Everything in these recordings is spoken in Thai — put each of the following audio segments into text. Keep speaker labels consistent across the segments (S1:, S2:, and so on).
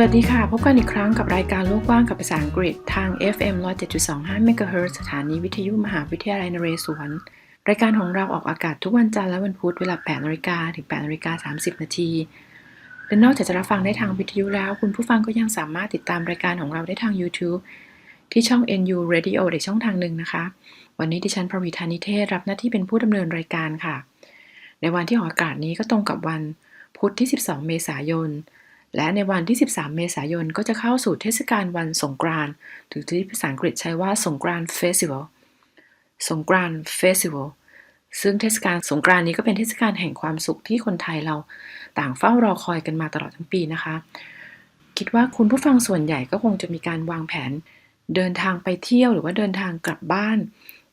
S1: สวัสดีค่ะ พบกันอีกครั้งกับรายการโลกกว้างกับภาษาอังกฤษทาง FM 107.25 MHz สถานีวิทยุมหาวิทยาลัยนเรศวร รายการของเราออกอากาศทุกวันจันทร์และวันพุธเวลา8นาฬิกาถึง8นาฬิกา30 นาทีและนอกจากจะรับฟังได้ทางวิทยุแล้ว คุณผู้ฟังก็ยังสามารถติดตามรายการของเราได้ทาง YouTube ที่ช่อง NU Radio อีกช่องทางหนึ่งนะคะ วันนี้ดิฉันปรวิธานิเทศรับหน้าที่เป็นผู้ดำเนินรายการค่ะ ในวันที่ออกอากาศนี้ก็ตรงกับวันพุธที่ 12 เมษายน และในวันที่ 13 เมษายนก็จะเข้าสู่เทศกาลวันสงกรานต์หรือที่ภาษาอังกฤษใช้ว่าสงกรานต์เฟสติวัลสงกรานต์เฟสติวัลซึ่งเทศกาลสงกรานต์นี้ก็เป็นเทศกาลแห่งความสุขที่คนไทยเราต่างเฝ้ารอคอยกันมาตลอดทั้งปีนะคะ คิดว่าคุณผู้ฟังส่วนใหญ่ก็คงจะมีการวางแผน เดินทางไปเที่ยวหรือว่าเดินทางกลับบ้าน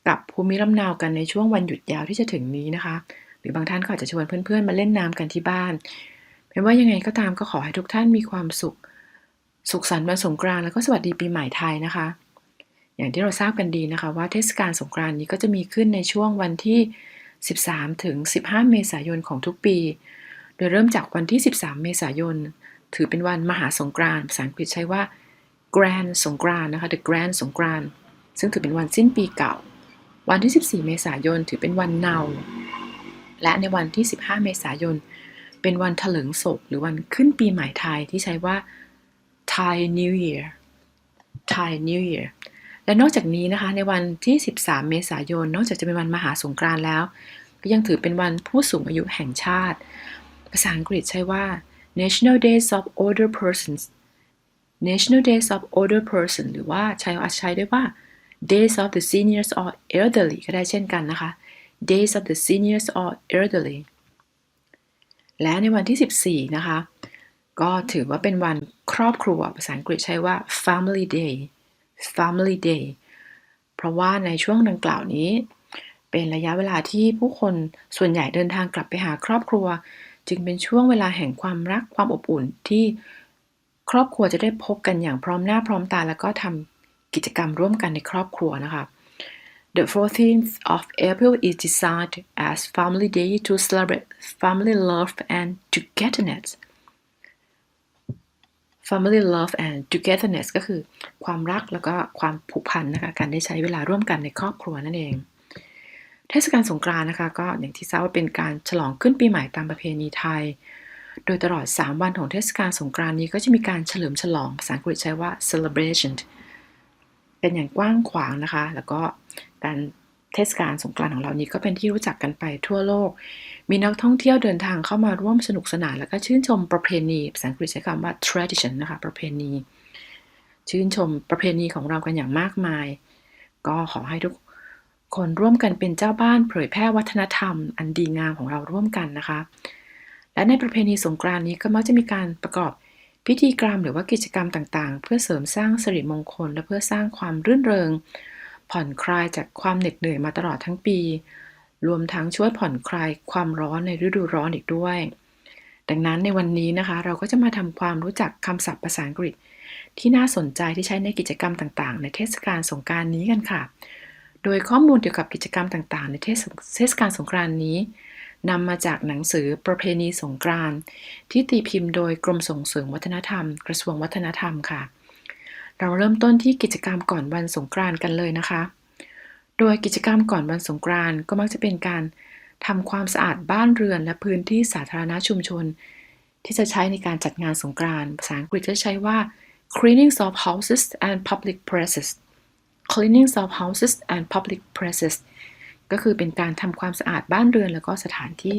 S1: กลับภูมิลำเนากันในช่วงวันหยุดยาวที่จะถึงนี้นะคะ หรือบางท่านก็อาจจะชวนเพื่อนๆมาเล่นน้ำกันที่บ้าน ไม่ว่ายังไงก็ตามก็ขอให้ทุกท่านมีความสุข สุขสันต์วันสงกรานต์แล้วก็สวัสดีปีใหม่ไทยนะคะ อย่างที่เราทราบกันดีนะคะ ว่าเทศกาลสงกรานต์นี้ก็จะมีขึ้นในช่วงวันที่ 13 ถึง 15 เมษายนของทุกปี โดยเริ่มจากวันที่ 13 เมษายน ถือเป็นวันมหาสงกรานต์ภาษาอังกฤษใช้ว่า Grand สงกรานต์นะคะ The Grand สงกรานต์ซึ่งถือเป็นวันสิ้นปีเก่า วันที่ 14 เมษายนถือเป็นวันเนา และในวันที่ 15 เมษายน เป็นวันเถลิงศกหรือวันขึ้นปีใหม่ไทยที่ใช้ว่า Thai New Year Thai New Year และนอกจากนี้นะคะ ในวันที่ 13 เมษายน นอกจากจะเป็นวันมหาสงกรานต์แล้ว ก็ยังถือเป็นวันผู้สูงอายุแห่งชาติ ภาษาอังกฤษใช้ว่า National Days of Older Persons National Days of Older Person หรือว่าใช้อาจใช้ด้วยว่า Days of the Seniors or Elderly ก็ได้เช่นกันนะคะ Days of the Seniors or Elderly และในวันที่ 14 นะคะ ก็ถือว่าเป็นวันครอบครัว ภาษาอังกฤษใช้ว่า Family Day Family Day เพราะว่าในช่วงดังกล่าวนี้ เป็นระยะเวลาที่ผู้คนส่วนใหญ่เดินทางกลับไปหาครอบครัว จึงเป็นช่วงเวลาแห่งความรักความอบอุ่นที่ครอบครัวจะได้พบกันอย่างพร้อมหน้าพร้อมตา แล้วก็ทำกิจกรรมร่วมกันในครอบครัวนะคะ The 14th of April is designed as Family Day to celebrate family love and togetherness Family love and togetherness ก็คือความรักแล้วก็ความผูกพันนะคะการได้ใช้เวลาร่วมกันในครอบครัวนั่นเอง เทศกาลสงกรานต์นะคะก็อย่างที่ทราบว่าเป็นการฉลองขึ้นปีใหม่ตามประเพณีไทย โดยตลอด 3 วันของเทศกาลสงกรานต์นี้ก็จะมีการเฉลิมฉลองภาษาอังกฤษใช้ว่า celebration เป็นอย่างกว้างขวางนะคะ แล้วก็การเทศกาลสงกรานต์ของเรานี้ก็เป็นที่รู้จักกันไปทั่วโลก มีนักท่องเที่ยวเดินทางเข้ามาร่วมสนุกสนาน แล้วก็ชื่นชมประเพณีภาษาอังกฤษใช้คำว่า tradition นะคะประเพณี ชื่นชมประเพณีของเรากันอย่างมากมาย ก็ขอให้ทุกคนร่วมกันเป็นเจ้าบ้านเผยแพร่วัฒนธรรม อันดีงามของเราร่วมกันนะคะ และในประเพณีสงกรานต์นี้ก็มักจะมีการประกอบพิธีกรรมหรือว่ากิจกรรมต่างๆ เพื่อเสริมสร้างสิริมงคล และเพื่อสร้างความรื่นเริง ผ่อนคลายจากความเหน็ดเหนื่อยมาตลอดทั้งปี รวมทั้งช่วยผ่อนคลายความร้อนในฤดูร้อนอีกด้วย ดังนั้นในวันนี้นะคะ เราก็จะมาทำความรู้จักคำศัพท์ภาษาอังกฤษ ที่น่าสนใจที่ใช้ในกิจกรรมต่างๆ ในเทศกาลสงกรารนี้กันค่ะ โดยข้อมูลเกี่ยวกับกิจกรรมต่างๆ ในเทศกาลสงกรารนี้นำมาจากหนังสือประเพณีสงกรานที่ตีพิมพ์โดยกรมส่งเสริมวัฒนธรรม กระทรวงวัฒนธรรมค่ะ เราเริ่มต้นที่กิจกรรมก่อนวันสงกรานต์กันเลยนะคะ โดยกิจกรรมก่อนวันสงกรานต์ก็มักจะเป็นการทำความสะอาดบ้านเรือนและพื้นที่สาธารณะชุมชน ที่จะใช้ในการจัดงานสงกรานต์ภาษาอังกฤษจะใช้ว่า cleaning of houses and public places cleaning of houses and public places ก็คือเป็นการทำความสะอาดบ้านเรือน แล้วก็สถานที่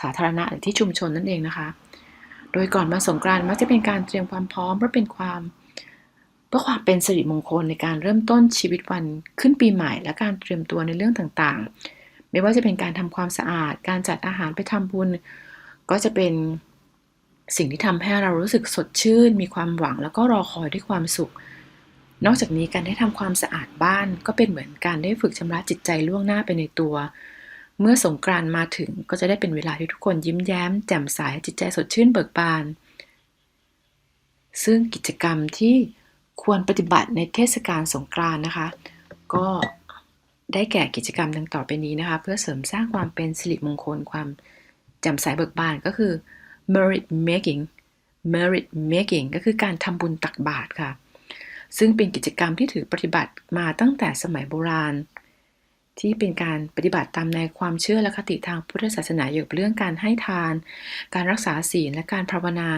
S1: สาธารณะหรือที่ชุมชนนั่นเองนะคะ โดยก่อนมาสงกรานต์มักจะเป็นการเตรียมความพร้อมเพื่อเป็นความ พื่อความเป็นสิริมงคลในการเริ่มต้นชีวิตวันขึ้นปีใหม่ และการเตรียมตัวในเรื่องต่างๆ ไม่ว่าจะเป็นการทำความสะอาด การจัดอาหารไปทำบุญ ก็จะเป็นสิ่งที่ทำให้เรารู้สึกสดชื่น มีความหวังแล้วก็รอคอยด้วยความสุข นอกจากนี้การได้ทำความสะอาดบ้านก็เป็นเหมือนการได้ฝึกชำระจิตใจล่วงหน้าไปในตัว เมื่อสงกรานต์มาถึงก็จะได้เป็นเวลาที่ทุกคนยิ้มแย้ม แจ่มใสจิตใจสดชื่นเบิกบาน ซึ่งกิจกรรมที่ ควรปฏิบัติในเทศกาลสงกรานต์นะคะ ก็ได้แก่กิจกรรมดังต่อไปนี้นะคะ เพื่อเสริมสร้างความเป็นสิริมงคลความจ่มใสเบิกบานก็คือ merit making merit making ก็คือการทำบุญตักบาตรค่ะ ซึ่งเป็นกิจกรรมที่ถือปฏิบัติมาตั้งแต่สมัยโบราณ ที่เป็นการปฏิบัติตามในความเชื่อและคติทางพุทธศาสนาเกี่ยวกับเรื่องการให้ทาน การรักษาศีลและการภาวนา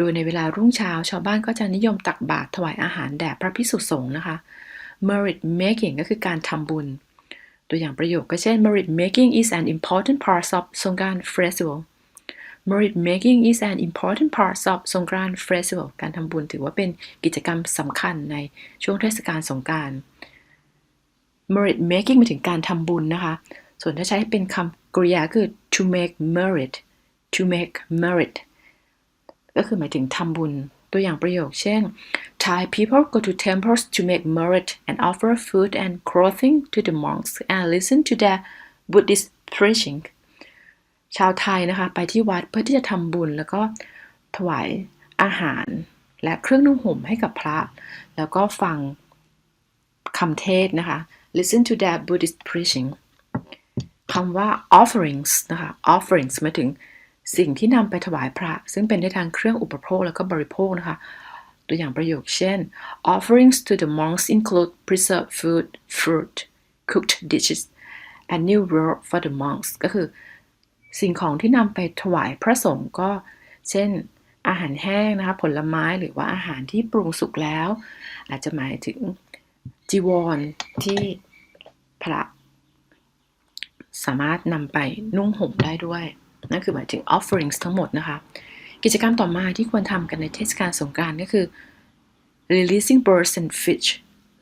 S1: โดยในเวลารุ่งเช้า ชาวบ้านก็จะนิยมตักบาตรถวายอาหารแด่พระภิกษุสงฆ์นะคะ merit making ก็คือการทำบุญ ตัวอย่างประโยคก็เช่น merit making is an important part of Songkran festival merit making is an important part of Songkran festival การทำบุญถือว่าเป็นกิจกรรมสำคัญในช่วงเทศกาลสงกานต์ merit making หมายถึงการทำบุญนะคะ ส่วนถ้าใช้เป็นคำกริยาคือ to make merit to make merit ก็คือหมายถึงทำบุญ ตัวอย่างประโยคเช่น Thai people go to temples to make merit and offer food and clothing to the monks and listen to their Buddhist preaching ชาวไทยนะคะ ไปที่วัดเพื่อที่จะทำบุญแล้วก็ถวายอาหาร และเครื่องนุ่งห่มให้กับพระ แล้วก็ฟังคำเทศนะคะ listen to their Buddhist preaching คำว่า offerings นะคะ offerings หมายถึง สิ่งที่นำไปถวายพระ ซึ่งเป็นได้ทางเครื่องอุปโภคแล้วก็บริโภคนะคะ ตัวอย่างประโยคเช่น offerings to the monks include preserved food fruit cooked dishes and new robe for the monks ก็คือ สิ่งของที่นำไปถวายพระสงฆ์ก็ เช่น อาหารแห้งนะคะ ผลไม้หรือว่าอาหารที่ปรุงสุกแล้ว อาจจะหมายถึงจีวรที่พระ สามารถนำไปนุ่งห่มได้ด้วย นั่นคือหมายถึง offerings ทั้งหมดนะคะ กิจกรรมต่อมาที่ควรทำกันในเทศกาลสงกานต์ก็คือ releasing birds and fish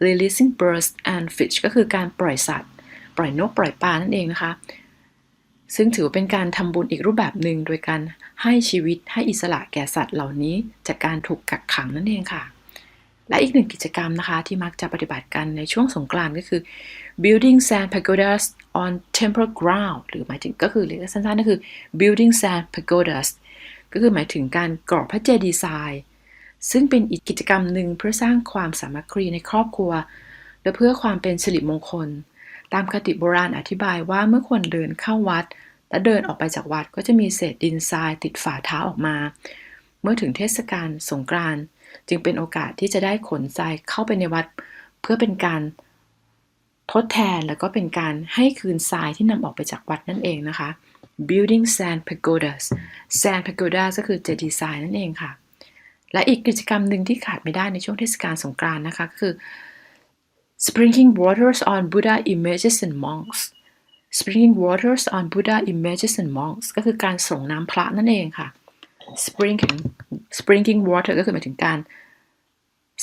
S1: releasing birds and fish ก็คือการปล่อยสัตว์ ปล่อยนกปล่อยปลานั่นเองนะคะ ซึ่งถือเป็นการทำบุญอีกรูปแบบหนึ่งโดยการให้ชีวิตให้อิสระแก่สัตว์เหล่านี้จากการถูกกักขังนั่นเองค่ะ และอีกหนึ่งกิจกรรมนะคะที่มักจะปฏิบัติกันในช่วงสงกรานต์ก็คือ building sand pagodas on temple ground หรือหมายถึงก็คือเรียกสั้นๆก็คือ building sand pagodas ก็คือหมายถึงการก่อพระเจดีย์ทรายซึ่งเป็นอีกกิจกรรมหนึ่งเพื่อสร้างความสามัคคีในครอบครัว และเพื่อความเป็นสิริมงคล ตามคติโบราณอธิบายว่าเมื่อคนเดินเข้าวัด และเดินออกไปจากวัดก็จะมีเศษดินทรายติดฝ่าเท้าออกมา เมื่อถึงเทศกาลสงกรานต์ จึงเป็นโอกาสที่จะได้ขนทรายเข้าไปในวัด เพื่อเป็นการทดแทนแล้วก็เป็นการให้คืนทรายที่นำออกไปจากวัดนั่นเองนะคะ building sand pagodas sand pagodas ก็คือเจดีย์ทรายนั่นเองค่ะ และอีกกิจกรรมหนึ่งที่ขาดไม่ได้ในช่วงเทศกาลสงกรานต์นะคะก็คือ sprinkling waters on Buddha images and monks sprinkling waters on Buddha images and monks ก็คือการส่งน้ำพระนั่นเองค่ะ sprinkling sprinkling water ก็คือหมายถึงการ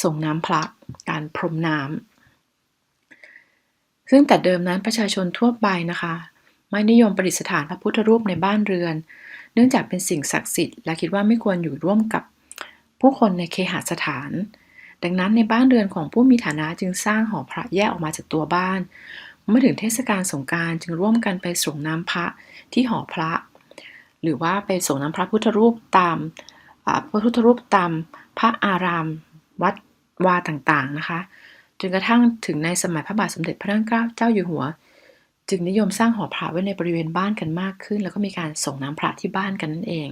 S1: ส่งน้ำพระการพรมน้ำซึ่งแต่เดิมนั้นประชาชนทั่วไปนะคะ ไม่นิยมประดิษฐานพระพุทธรูปในบ้านเรือน เนื่องจากเป็นสิ่งศักดิ์สิทธิ์และคิดว่าไม่ควรอยู่ร่วมกับผู้คนในเคหสถาน ดังนั้นในบ้านเรือนของผู้มีฐานะจึงสร้างหอพระแยกออกมาจากตัวบ้าน เมื่อถึงเทศกาลสงการจึงร่วมกันไปส่งน้ำพระที่หอพระ หรือว่าไปส่งน้ำพระพุทธรูปตามพระพุทธรูปตามพระอารามวัดวาต่างๆนะคะ จนกระทั่งถึงในสมัยพระบาทสมเด็จพระนั่งเกล้าเจ้าอยู่หัว จึงนิยมสร้างหอพระไว้ในบริเวณบ้านกันมากขึ้น แล้วก็มีการส่งน้ำพระที่บ้านกันนั่นเอง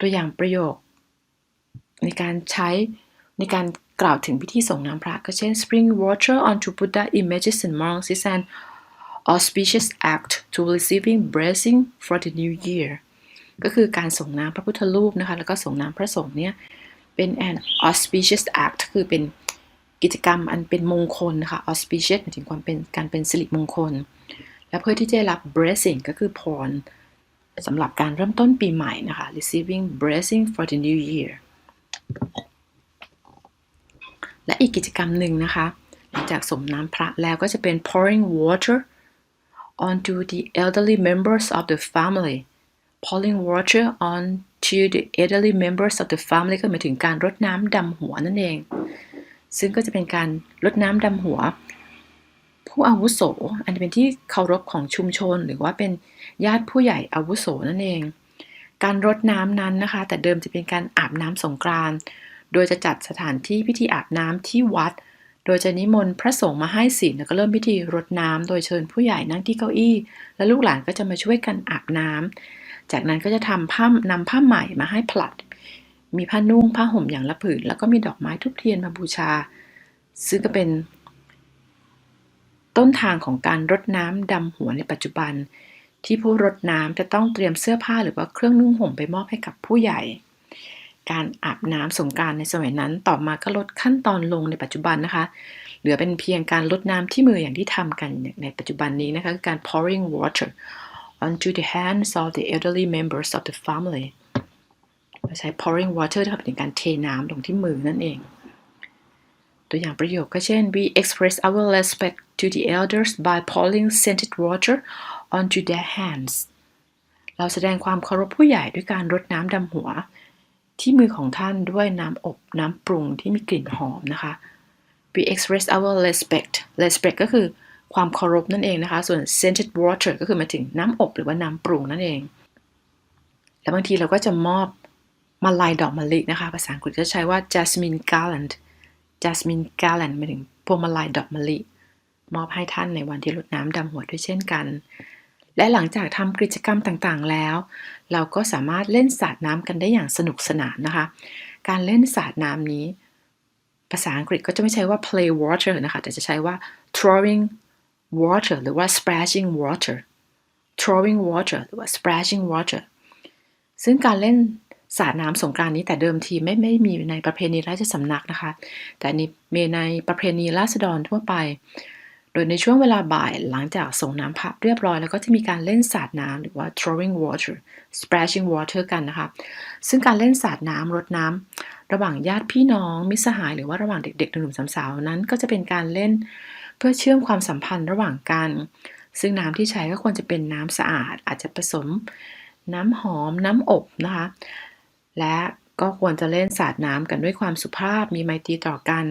S1: ตัวอย่างประโยค ในการใช้ในการกล่าวถึงพิธีส่งน้ำพระก็เช่น spring water onto Buddha images and monks is an auspicious act to receiving blessing for the new year ก็คือการส่งน้ำพระพุทธรูปนะคะ แล้วก็ส่งน้ำพระสงฆ์เนี่ยเป็น an auspicious act คือเป็นกิจกรรมอันเป็นมงคลนะคะ auspicious หมายถึงความเป็นการเป็นสิริมงคล และเพื่อที่จะรับ blessing ก็คือพรสำหรับการเริ่มต้นปีใหม่นะคะ receiving blessing for the new year และอีกกิจกรรมหนึ่งนะคะ หลังจากสมน้ำพระแล้วก็จะเป็น pouring water onto the elderly members of the family pouring water on to the elderly members of the family ก็หมายถึงการรดน้ำดำหัวนั่นเอง ซึ่งก็จะเป็นการรดน้ำดำหัว ผู้อาวุโส อันเป็นที่เคารพของชุมชน หรือว่าเป็นญาติผู้ใหญ่อาวุโสนั่นเอง การรดน้ำนั้นนะคะ แต่เดิมจะเป็นการอาบน้ำสงกรานต์โดยจะจัดสถานที่พิธีอาบน้ำที่วัด ดยจะนิมนต์พระสงฆ์มาให้ศีลแล้วก็เริ่มพิธีรดน้ำโดยเชิญผู้ใหญ่นั่งที่เก้าอี้ และลูกหลานก็จะมาช่วยกันอาบน้ำจากนั้นก็จะทำผ้านำผ้าใหม่มาให้ผลัด มีผ้านุ่งผ้าห่มอย่างละผืน แล้วก็มีดอกไม้ทุบเทียนมาบูชา ซึ่งก็เป็น ต้นทางของการรดน้ำดำหัวในปัจจุบัน ที่ผู้รดน้ำจะต้องเตรียมเสื้อผ้าหรือว่าเครื่องนุ่งห่มไปมอบให้กับผู้ใหญ่ การอาบน้ำสงการในสมัยนั้น ต่อมาก็ลดขั้นตอนลงในปัจจุบันนะคะ เหลือเป็นเพียงการลดน้ำที่มืออย่างที่ทำกันในปัจจุบันนี้นะคะคือการ pouring water onto the hands of the elderly members of the family เราใช้ pouring water ทำเป็นการเทน้ำลงที่มือนั่นเอง ตัวอย่างประโยคก็เช่น we express our respect to the elders by pouring scented water onto their hands เราแสดงความเคารพผู้ใหญ่ด้วยการรดน้ำดำหัว ที่มือของท่านด้วยน้ำอบน้ำปรุงที่มีกลิ่นหอมนะคะ we express our respect respect ก็คือความเคารพนั่นเองนะคะ ส่วน scented water ก็คือมาถึงน้ำอบหรือว่าน้ำปรุงนั่นเอง แล้วบางทีเราก็จะมอบมาลายดอกมะลินะคะ ภาษาอังกฤษก็ใช้ว่า jasmine garland jasmine garland มาถึงพวงมาลัยดอกมะลิ มอบให้ท่านในวันที่รดน้ำดำหัวด้วยเช่นกัน และหลังจากทำกิจกรรมต่างๆ แล้ว เราก็สามารถเล่นสาดน้ำกันได้อย่างสนุกสนานนะคะ การเล่นสาดน้ำนี้ ภาษาอังกฤษก็จะไม่ใช้ว่า play water นะคะ แต่จะใช้ว่า throwing water หรือว่า splashing water throwing water หรือว่า splashing water ซึ่งการเล่นสาดน้ำสงกรารนี้แต่เดิมทีไม่ไม่มีในประเพณีราชสำนักนะคะ แต่นี่มีในประเพณีราษฎรทั่วไป โดยในช่วงเวลาบ่ายหลังจากส่งน้ำพระเรียบร้อย แล้วก็จะมีการเล่นสาดน้ำหรือว่า throwing water splashing water กันนะคะ ซึ่งการเล่นสาดน้ำรดน้ำระหว่างญาติพี่น้อง มิตรสหาย หรือว่าระหว่างเด็กๆหนุ่มสาวๆนั้น ก็จะเป็นการเล่นเพื่อเชื่อมความสัมพันธ์ระหว่างกัน ซึ่งน้ำที่ใช้ก็ควรจะเป็นน้ำสะอาด อาจจะผสมน้ำหอม น้ำอบนะคะ และก็ควรจะเล่นสาดน้ำกันด้วยความสุภาพมีไมตรีต่อกัน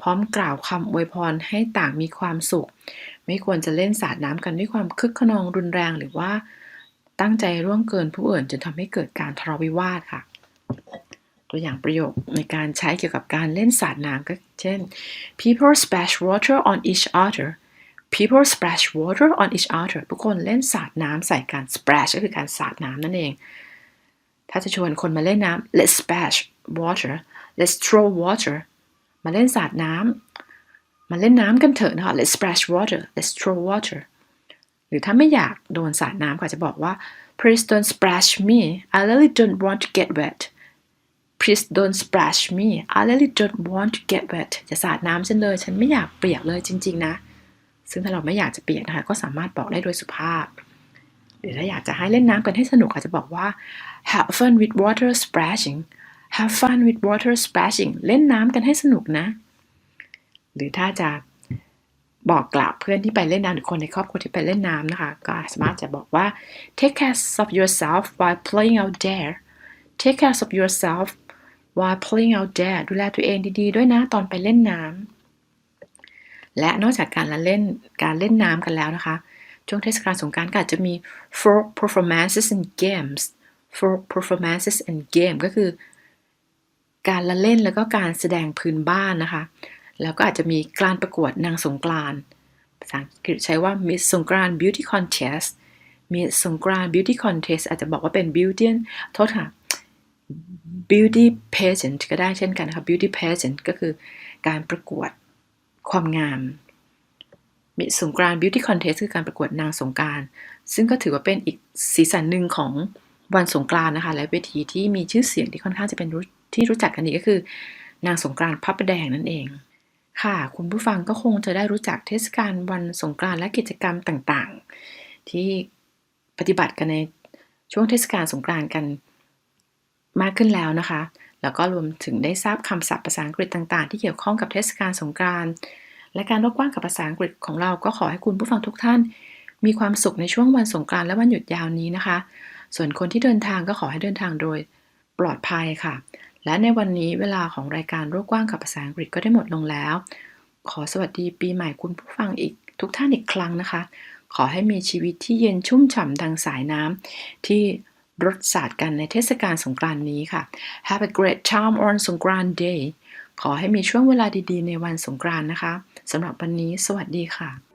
S1: พร้อมกล่าวคำอวยพรให้ต่างมีความสุข ไม่ควรจะเล่นสาดน้ำกันด้วยความคึกขนองรุนแรงหรือว่าตั้งใจร่วงเกินผู้อื่นจนทำให้เกิดการทะเลาะวิวาทค่ะ ตัวอย่างประโยคในการใช้เกี่ยวกับการเล่นสาดน้ำก็เช่น people splash water on each other people splash water on each other ทุกคนเล่นสาดน้ำใส่กัน splash ก็คือการสาดน้ำนั่นเอง ถ้าจะชวนคนมาเล่นน้ำ let's splash water let's throw water มาเล่นสาดน้ำมาเล่นน้ำกันเถอะนะคะ let's splash water let's throw water หรือถ้าไม่อยากโดนสาดน้ำก็จจะบอกว่า please don't splash me I really don't want to get wet please don't splash me I really don't want to get wet จะสาดน้ำฉันเลย ฉันไม่อยากเปียกเลยจริง ๆ นะ ซึ่งถ้าเราไม่อยากจะเปียกนะคะ ก็สามารถบอกได้โดยสุภาพ หรือถ้าอยากจะให้เล่นน้ำกันให้สนุกอาจจะบอกว่า have fun with water splashing have fun with water splashing เล่นน้ำกันให้สนุกนะ หรือถ้าจะบอกกล่าวเพื่อนที่ไปเล่นน้ำหรือคนในครอบครัวที่ไปเล่นน้ำนะคะ ก็สามารถจะบอกว่า take care of yourself while playing out there take care of yourself while playing out there ดูแลตัวเองดีๆ ด้วยนะตอนไปเล่นน้ำและนอกจากการละเล่นการเล่นน้ำกันแล้วนะคะ ช่วงเทศกาลสงกรานต์ก็อาจจะมี folk performances and games folk performances and game ก็คือ การละเล่นแล้วก็การแสดงพื้นบ้านนะคะ แล้วก็อาจจะมีการประกวดนางสงกรานภาษาอังกฤษใช้ว่า Miss สงกราน Beauty Contest Miss สงกราน Beauty Contest อาจจะบอกว่าเป็น Beauty โทษค่ะ beauty pageant ก็ได้เช่นกันนะคะ beauty pageant ก็คือการประกวดความงามมีสงกราน beauty contest คือการประกวดนางสงกรานซึ่งก็ถือว่าเป็นอีกสีสันหนึ่งของวันสงกรานนะคะ และเวทีที่มีชื่อเสียงที่ค่อนข้างจะเป็น ที่รู้จักกันดีก็คือ นางสงกรานต์พระประแดงนั่นเอง ค่ะ คุณผู้ฟังก็คงจะได้รู้จักเทศกาลวันสงกรานต์และกิจกรรมต่างๆ ที่ปฏิบัติกันในช่วงเทศกาลสงกรานต์กันมากขึ้นแล้วนะคะ แล้วก็รวมถึงได้ทราบคำศัพท์ภาษาอังกฤษต่างๆ ที่เกี่ยวข้องกับเทศกาลสงกรานต์และการรบกว้างกับภาษาอังกฤษของเราก็ขอให้คุณผู้ฟังทุกท่าน มีความสุขในช่วงวันสงกรานต์และวันหยุดยาวนี้นะคะ ส่วนคนที่เดินทางก็ขอให้เดินทางโดยปลอดภัยค่ะ และในวันนี้เวลาของรายการโรคกว้างกับภาษาอังกฤษก็ได้หมดลงแล้ว ขอสวัสดีปีใหม่คุณผู้ฟังอีกทุกท่านอีกครั้งนะคะ ขอให้มีชีวิตที่เย็นชุ่มฉ่ำดังสายน้ำที่รสศาสตร์กันในเทศกาลสงกรานต์นี้ค่ะ Have a great time on สงกรานต์ day ขอให้มีช่วงเวลาดีๆ ในวันสงกรานต์นะคะสำหรับวันนี้ สวัสดีค่ะ